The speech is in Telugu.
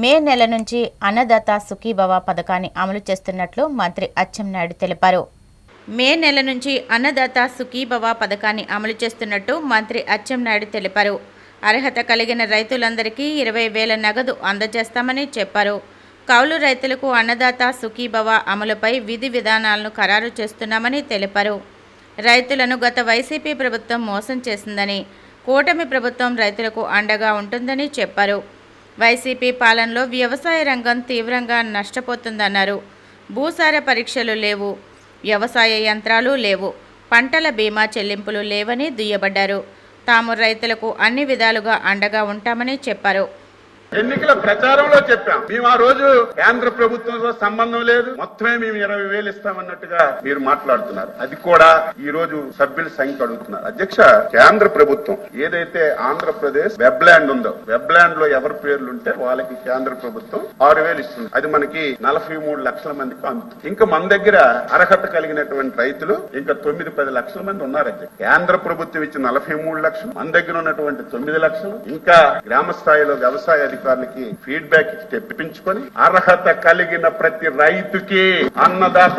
మే నెల నుంచి అన్నదాత సుఖీభవ పథకాన్ని అమలు చేస్తున్నట్లు మంత్రి అచ్చెన్నాయుడు తెలిపారు. మే నెల నుంచి అన్నదాత సుఖీభవ పథకాన్ని అమలు చేస్తున్నట్టు మంత్రి అచ్చెన్నాయుడు తెలిపారు. అర్హత కలిగిన రైతులందరికీ ఇరవై వేల నగదు అందజేస్తామని చెప్పారు. కౌలు రైతులకు అన్నదాత సుఖీభవ అమలుపై విధి విధానాలను ఖరారు చేస్తున్నామని తెలిపారు. రైతులను గత వైసీపీ ప్రభుత్వం మోసం చేసిందని కూటమి ప్రభుత్వం రైతులకు అండగా ఉంటుందని చెప్పారు. వైసీపీ పాలనలో వ్యవసాయ రంగం తీవ్రంగా నష్టపోతుందన్నారు. భూసార పరీక్షలు లేవు వ్యవసాయ యంత్రాలు లేవు పంటల బీమా చెల్లింపులు లేవని దుయ్యబడ్డారు. తాము రైతులకు అన్ని విధాలుగా అండగా ఉంటామని చెప్పారు. ఎన్నికల ప్రచారంలో చెప్పాం. మేము ఆ రోజు కేంద్ర ప్రభుత్వంతో సంబంధం లేదు. మొత్తమే మేము ఇరవై వేలు ఇస్తామన్నట్టుగా మీరు మాట్లాడుతున్నారు. అది కూడా ఈ రోజు సభ్యుల సంఖ్య అడుగుతున్నారు. అధ్యక్ష కేంద్ర ప్రభుత్వం ఏదైతే ఆంధ్రప్రదేశ్ వెబ్ ల్యాండ్ ఉందో వెబ్ ల్యాండ్లో ఎవరి పేర్లు ఉంటే వాళ్ళకి కేంద్ర ప్రభుత్వం ఆరు వేలు ఇస్తుంది. అది మనకి నలభై మూడు లక్షల మందికి అందుతుంది. ఇంకా మన దగ్గర అర్హత కలిగినటువంటి రైతులు ఇంకా తొమ్మిది పది లక్షల మంది ఉన్నారు అధ్యక్ష. కేంద్ర ప్రభుత్వం ఇచ్చిన నలభై మూడు లక్షలు మన దగ్గర ఉన్నటువంటి తొమ్మిది లక్షలు ఇంకా గ్రామ స్థాయిలో వ్యవసాయ అధికారులకి ఫీడ్బ్యాక్ ఇచ్చి తెప్పించుకొని అర్హత కలిగిన ప్రతి రైతుకి అన్నదాత